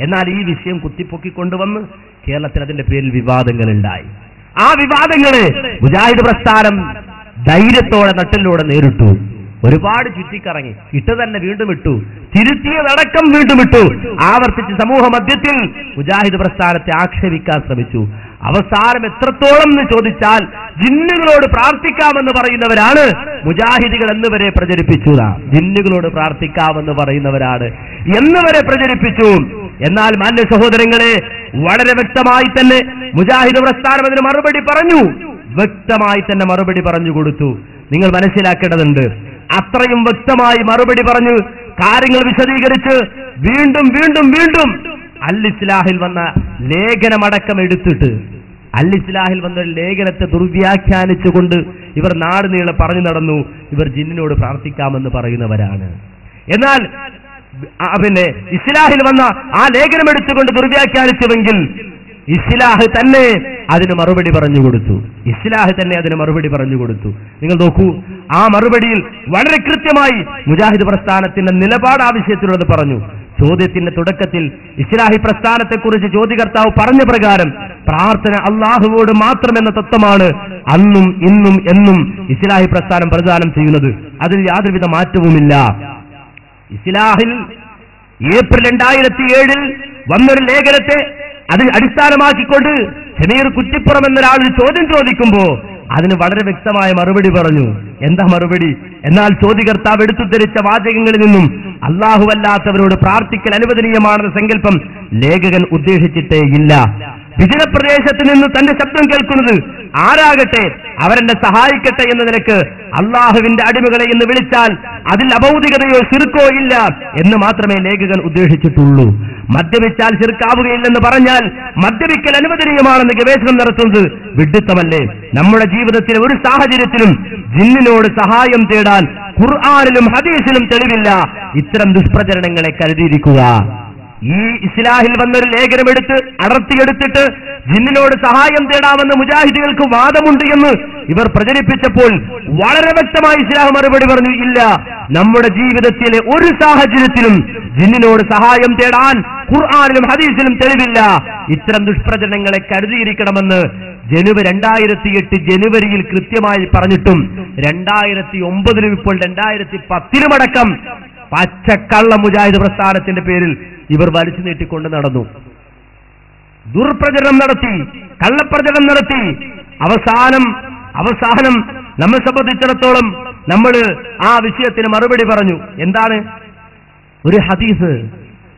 എന്നാൽ ഈ വിഷയം കുത്തിപ്പൊക്കിക്കൊണ്ടുവന്ന് കേരളത്തിൽ അതിന്റെ പേരിൽ വിവാദങ്ങൾ ഉണ്ടായി ആ വിവാദങ്ങൾ മുജാഹിദ് പ്രസ്ഥാനം ധൈര്യത്തോടെ നട്ടിലൂടെ നേരിട്ടു. ഒരുപാട് ചുറ്റിക്കറങ്ങി. ഇട്ട് തന്നെ വീണ്ടും ഇട്ടു. തിരുത്തിയതടക്കം വീണ്ടും ഇട്ടു. ആവർത്തിച്ച് സമൂഹ മധ്യത്തിൽ മുജാഹിദ് പ്രസ്ഥാനത്തെ ആക്ഷേപിക്കാൻ ശ്രമിച്ചു. അവസാനം എത്രത്തോളം എന്ന് ചോദിച്ചാൽ ജിന്നുകളോട് പ്രാർത്ഥിക്കാമെന്ന് പറയുന്നവരാണ്. മുജാഹിദികൾ എന്നിവരെ പ്രചരിപ്പിച്ചു. ജിന്നുകളോട് പ്രാർത്ഥിക്കാമെന്ന് പറയുന്നവരാണ്. എന്നിവരെ പ്രചരിപ്പിച്ചു. എന്നാൽ മാന്യ സഹോദരങ്ങളെ വളരെ വ്യക്തമായി തന്നെ മുജാഹിദ് പ്രസ്ഥാനം അതിന് മറുപടി പറഞ്ഞു. വ്യക്തമായി തന്നെ മറുപടി പറഞ്ഞു കൊടുത്തു. നിങ്ങൾ മനസ്സിലാക്കേണ്ടതുണ്ട് അത്രയും വ്യക്തമായി മറുപടി പറഞ്ഞു. കാര്യങ്ങൾ വിശദീകരിച്ച് വീണ്ടും വീണ്ടും വീണ്ടും അൽ ഇസ്ലാഹിൽ വന്ന ലേഖനമടക്കം എടുത്തിട്ട് അൽ ഇസ്ലാഹിൽ വന്ന ലേഖനത്തെ ദുർവ്യാഖ്യാനിച്ചുകൊണ്ട് ഇവർ നാട് നീളെ പറഞ്ഞു നടന്നു ഇവർ ജിന്നിനോട് പ്രാർത്ഥിക്കാമെന്ന് പറയുന്നവരാണ്. എന്നാൽ പിന്നെ ഇസ്ലാഹിൽ വന്ന ആ ലേഖനം എടുത്തുകൊണ്ട് ദുർവ്യാഖ്യാനിച്ചുവെങ്കിൽ ഇസ്ലാഹ് തന്നെ അതിന് മറുപടി പറഞ്ഞു കൊടുത്തു. ഇസ്ലാഹ് തന്നെ അതിന് മറുപടി പറഞ്ഞു കൊടുത്തു. നിങ്ങൾ നോക്കൂ ആ മറുപടിയിൽ വളരെ കൃത്യമായി മുജാഹിദ് പ്രസ്ഥാനത്തിന്റെ നിലപാട് ആവശ്യത്തിലുള്ളത് പറഞ്ഞു. ചോദ്യത്തിന്റെ തുടക്കത്തിൽ ഇസ്ലാഹി പ്രസ്ഥാനത്തെക്കുറിച്ച് ചോദ്യകർത്താവ് പറഞ്ഞ പ്രകാരം പ്രാർത്ഥന അള്ളാഹുവോട് മാത്രമെന്ന തത്വമാണ് അന്നും ഇന്നും എന്നും ഇസ്ലാഹി പ്രസ്ഥാനം പ്രദാനം ചെയ്യുന്നത്. അതിൽ യാതൊരുവിധ മാറ്റവുമില്ല. ഇസ്ലാഹിൽ ഏപ്രിൽ രണ്ടായിരത്തി ഏഴിൽ വന്നൊരു ലേഖനത്തെ അത് അടിസ്ഥാനമാക്കിക്കൊണ്ട് ഷമീർ കുറ്റിപ്പുറം എന്നൊരാൾ ചോദ്യം ചോദിക്കുമ്പോ അതിന് വളരെ വ്യക്തമായ മറുപടി പറഞ്ഞു. എന്താ മറുപടി? എന്നാൽ ചോദ്യകർത്താവ് എടുത്തുദ്ധരിച്ച വാചകങ്ങളിൽ നിന്നും അല്ലാഹുവല്ലാത്തവരോട് പ്രാർത്ഥിക്കൽ അനുവദനീയമാണെന്ന സങ്കല്പം ലേഖകൻ ഉദ്ദേശിച്ചിട്ടേ ഇല്ല. വിജനപ്രദേശത്ത് നിന്ന് തന്റെ ശബ്ദം കേൾക്കുന്നത് ആരാകട്ടെ അവരെന്നെ സഹായിക്കട്ടെ എന്ന നിലയ്ക്ക് അള്ളാഹുവിന്റെ അടിമകളെ എന്ന് വിളിച്ചാൽ അതിൽ അഭൗതികതയോ ശിർക്കോ ഇല്ല എന്ന് മാത്രമേ ലേഖകൻ ഉദ്ദേശിച്ചിട്ടുള്ളൂ. മദ്യപിച്ചാൽ ശിർക്കാവുകയില്ലെന്ന് പറഞ്ഞാൽ മദ്യപിക്കൽ അനുവദനീയമാണെന്ന് ഗവേഷണം നടത്തുന്നത് വിഡ്ഢിത്തമല്ലേ? നമ്മുടെ ജീവിതത്തിലെ ഒരു സാഹചര്യത്തിലും ജിന്നിനോട് സഹായം തേടാൻ ഖുർആാനിലും ഹദീസിലും തെളിവില്ല. ഇത്തരം ദുഷ്പ്രചരണങ്ങളെ കരുതിയിരിക്കുക. ഈ ഇസ്ലാഹിൽ വന്നൊരു ലേഖനമെടുത്ത് അടർത്തിയെടുത്തിട്ട് ജിന്നിനോട് സഹായം തേടാമെന്ന് മുജാഹിദികൾക്ക് വാദമുണ്ട് എന്ന് ഇവർ പ്രചരിപ്പിച്ചപ്പോൾ വളരെ വ്യക്തമായി ഇസ്ലാഹ് മറുപടി പറഞ്ഞു ഇല്ല. നമ്മുടെ ജീവിതത്തിലെ ഒരു സാഹചര്യത്തിലും ജിന്നിനോട് സഹായം തേടാൻ ഖുർആാനിലും ഹദീസിലും തെളിവില്ല. ഇത്തരം ദുഷ്പ്രചരണങ്ങളെ കരുതിയിരിക്കണമെന്ന് ജനുവരി രണ്ടായിരത്തി എട്ട് ജനുവരിയിൽ കൃത്യമായി പറഞ്ഞിട്ടും രണ്ടായിരത്തി ഒമ്പതിലും ഇപ്പോൾ രണ്ടായിരത്തി പത്തിലുമടക്കം പച്ചക്കള്ള മുജാഹിദ് പ്രസ്ഥാനത്തിന്റെ പേരിൽ ഇവർ വലിച്ചു നീട്ടിക്കൊണ്ട് നടന്നു. ദുർപ്രചരണം നടത്തി കള്ളപ്രചരണം നടത്തി. അവസാനം അവസാനം നമ്മെ സംബന്ധിച്ചിടത്തോളം നമ്മൾ ആ വിഷയത്തിന് മറുപടി പറഞ്ഞു. എന്താണ്? ഒരു ഹദീസ്.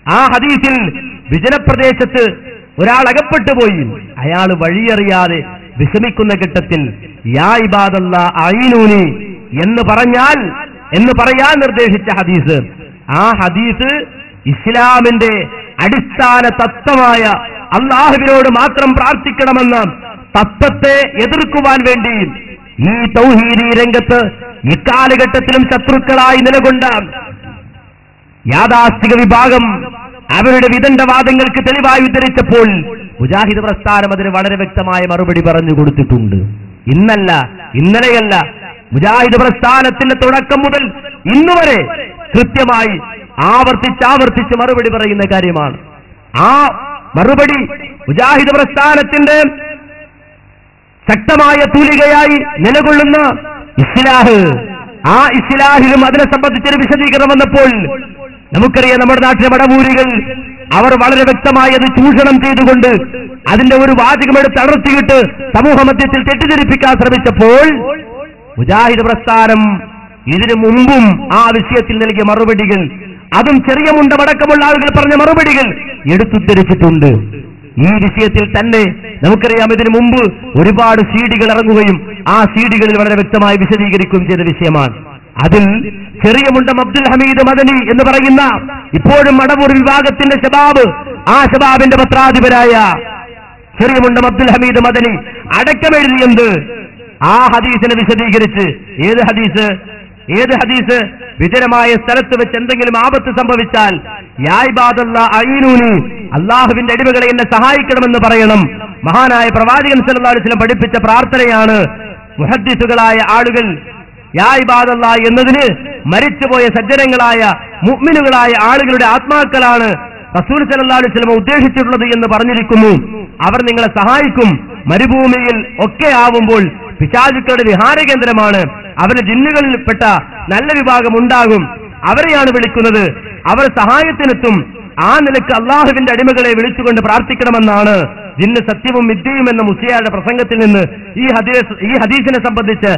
ആ ഹദീസിൽ വിജനപ്രദേശത്ത് ഒരാൾ അകപ്പെട്ടു പോയി അയാൾ വഴിയറിയാതെ വിഷമിക്കുന്ന ഘട്ടത്തിൽ യാ ഇബാദല്ല അയിനൂനി എന്ന് പറഞ്ഞാൽ എന്ന് പറയാൻ നിർദ്ദേശിച്ച ഹദീസ്. ആ ഹദീസ് ഇസ്ലാമിന്റെ അടിസ്ഥാന തത്വമായ അള്ളാഹുവിനോട് മാത്രം പ്രാർത്ഥിക്കണമെന്ന തത്വത്തെ എതിർക്കുവാൻ വേണ്ടി ഈ തൗഹീദി രംഗത്ത് ഇക്കാലഘട്ടത്തിലും ശത്രുക്കളായി നിലകൊണ്ട യാഥാസ്ഥിക വിഭാഗം അവരുടെ വിദണ്ഡവാദങ്ങൾക്ക് തെളിവായി ഉദ്ധരിച്ചപ്പോൾ മുജാഹിദ് പ്രസ്ഥാനം അതിന് വളരെ വ്യക്തമായ മറുപടി പറഞ്ഞു കൊടുത്തിട്ടുണ്ട് ഇന്നല്ല ഇന്നലെയല്ല. മുജാഹിദ് പ്രസ്ഥാനത്തിന്റെ തുടക്കം മുതൽ ഇന്നുവരെ കൃത്യമായി ആവർത്തിച്ചാവർത്തിച്ച് മറുപടി പറയുന്ന കാര്യമാണ്. ആ മറുപടി മുജാഹിദ് പ്രസ്ഥാനത്തിന്റെ ശക്തമായ തൂലികയായി നിലകൊള്ളുന്ന ഇസ്ലാഹ് ആ ഇസ്ലാഹിലും അതിനെ സംബന്ധിച്ചൊരു വിശദീകരണം വന്നപ്പോൾ നമുക്കറിയാം നമ്മുടെ നാട്ടിലെ മടമൂരികൾ അവർ വളരെ വ്യക്തമായി അത് ചൂഷണം ചെയ്തുകൊണ്ട് അതിന്റെ ഒരു വാചകമെടുത്ത് അടർത്തിയിട്ട് സമൂഹ മധ്യത്തിൽ തെറ്റിദ്ധരിപ്പിക്കാൻ ശ്രമിച്ചപ്പോൾ മുജാഹിദ് പ്രസ്ഥാനം ഇതിനു മുമ്പും ആ വിഷയത്തിൽ നൽകിയ മറുപടികൾ അതും ചെറിയ മുണ്ടമടക്കമുള്ള ആളുകൾ പറഞ്ഞ മറുപടികൾ എടുത്തുദ്ധരിച്ചിട്ടുണ്ട്. ഈ വിഷയത്തിൽ തന്നെ നമുക്കറിയാം ഇതിനു മുമ്പ് ഒരുപാട് സീഡികൾ ഇറങ്ങുകയും ആ സീഡികളിൽ വളരെ വ്യക്തമായി വിശദീകരിക്കുകയും ചെയ്ത വിഷയമാണ്. അതിൽ ചെറിയ മുണ്ടം അബ്ദുൽ ഹമീദ് മദനി എന്ന് പറയുന്ന ഇപ്പോഴും മടവൂർ വിഭാഗത്തിന്റെ ശബാബ് ആ ശബാബിന്റെ പത്രാധിപരായ ചെറിയ മുണ്ടം അബ്ദുൽ ഹമീദ് മദനി അടക്കമെഴുതിയെന്ത് ആ ഹദീസിനെ വിശദീകരിച്ച് ഏത് ഹദീസ്? ഏത് ഹദീസ്? വിജനമായ സ്ഥലത്ത് വെച്ച് എന്തെങ്കിലും ആപത്ത് സംഭവിച്ചാൽ അള്ളാഹുവിന്റെ അടിമകളെ എന്നെ സഹായിക്കണമെന്ന് പറയണം. മഹാനായ പ്രവാചകൻ വസല്ലം പഠിപ്പിച്ച പ്രാർത്ഥനയാണ് മുഹദ്ദിസുകളായ ആളുകൾ യായ്ബാദല്ല എന്നതിന് മരിച്ചുപോയ സജ്ജനങ്ങളായ മുഗ്മിനുകളായ ആളുകളുടെ ആത്മാക്കളാണ് റസൂൽ സലല്ലാ അലൈഹി വസല്ലം ഉദ്ദേശിച്ചിട്ടുള്ളത് എന്ന് പറഞ്ഞിരിക്കുന്നു. അവർ നിങ്ങളെ സഹായിക്കും. മരുഭൂമിയിൽ ഒക്കെ ആവുമ്പോൾ പിശാചുക്കളുടെ വിഹാര കേന്ദ്രമാണ്. അവരുടെ ജിന്നുകളിൽപ്പെട്ട നല്ല വിഭാഗം ഉണ്ടാകും. അവരെയാണ് വിളിക്കുന്നത്. അവർ സഹായത്തിനെത്തും. ആ നിലയ്ക്ക് അള്ളാഹുവിന്റെ അടിമകളെ വിളിച്ചുകൊണ്ട് പ്രാർത്ഥിക്കണമെന്നാണ് ജിന്ന് സത്യവും മിഥ്യയും എന്ന മുസ്ലിയാരുടെ പ്രസംഗത്തിൽ നിന്ന് ഈ ഹദീസ് ഈ ഹദീസിനെ സംബന്ധിച്ച്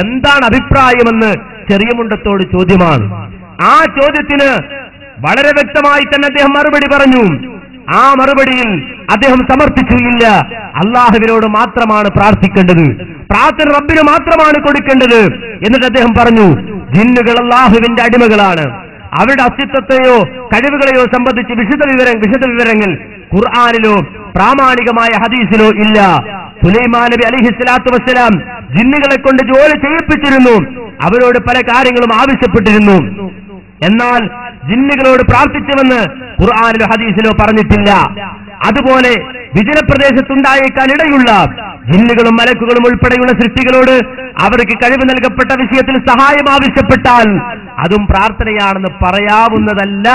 എന്താണ് അഭിപ്രായമെന്ന് ചെറിയ മുണ്ടത്തോട് ചോദ്യമാണ്. ആ ചോദ്യത്തിന് വളരെ വ്യക്തമായി തന്നെ അദ്ദേഹം മറുപടി പറഞ്ഞു. ആ മറുപടിയിൽ അദ്ദേഹം സമർപ്പിച്ചു ഇല്ല അള്ളാഹുവിനോട് മാത്രമാണ് പ്രാർത്ഥിക്കേണ്ടത്. പ്രാർത്ഥന റബ്ബിന് മാത്രമാണ് കൊടുക്കേണ്ടത് എന്നിട്ട് അദ്ദേഹം പറഞ്ഞു ജിന്നുകൾ അള്ളാഹുവിന്റെ അടിമകളാണ്. അവരുടെ അസ്തിത്വത്തെയോ കഴിവുകളെയോ സംബന്ധിച്ച് വിശദ വിവരം വിശദ വിവരങ്ങൾ ഖുർആാനിലോ പ്രാമാണികമായ ഹദീസിലോ ഇല്ല. സുലൈമാ നബി അലിഹി സ്വലാത്തു വസ്സലാം ജിന്നുകളെ കൊണ്ട് ജോലി ചെയ്യിപ്പിച്ചിരുന്നു. അവരോട് പല കാര്യങ്ങളും ആവശ്യപ്പെട്ടിരുന്നു. എന്നാൽ ജിന്നുകളോട് പ്രാർത്ഥിച്ചുവെന്ന് ഖുർആാനിലോ ഹദീസിലോ പറഞ്ഞിട്ടില്ല. അതുപോലെ വിജനപ്രദേശത്തുണ്ടായേക്കാൻ ഇടയുള്ള ജിന്നുകളും മലക്കുകളും ഉൾപ്പെടെയുള്ള സൃഷ്ടികളോട് അവർക്ക് കഴിവ് നൽകപ്പെട്ട വിഷയത്തിൽ സഹായം ആവശ്യപ്പെട്ടാൽ അതും പ്രാർത്ഥനയാണെന്ന് പറയാവുന്നതല്ല.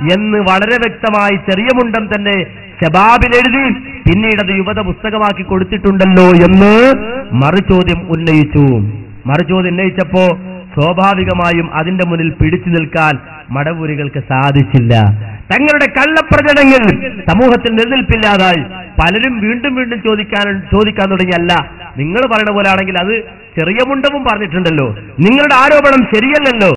എന്ന് വളരെ വ്യക്തമായി ചെറിയ മുണ്ടം തന്നെ ശബാബിൽ എഴുതി പിന്നീട് അത് യുവത പുസ്തകമാക്കി കൊടുത്തിട്ടുണ്ടല്ലോ എന്ന് മറുചോദ്യം ഉന്നയിച്ചു. മറുചോദ്യം ഉന്നയിച്ചപ്പോ സ്വാഭാവികമായും അതിന്റെ മുന്നിൽ പിടിച്ചു നിൽക്കാൻ മടവൂരികൾക്ക് സാധിച്ചില്ല. തങ്ങളുടെ കള്ളപ്രചരണങ്ങൾ സമൂഹത്തിൽ നിലനിൽപ്പില്ലാതായി പലരും വീണ്ടും വീണ്ടും ചോദിക്കാൻ ചോദിക്കാൻ തുടങ്ങിയല്ല. നിങ്ങൾ പറയുന്ന പോലെ ആണെങ്കിൽ അത് ചെറിയ മുണ്ടവും പറഞ്ഞിട്ടുണ്ടല്ലോ. നിങ്ങളുടെ ആരോപണം ശരിയല്ലല്ലോ.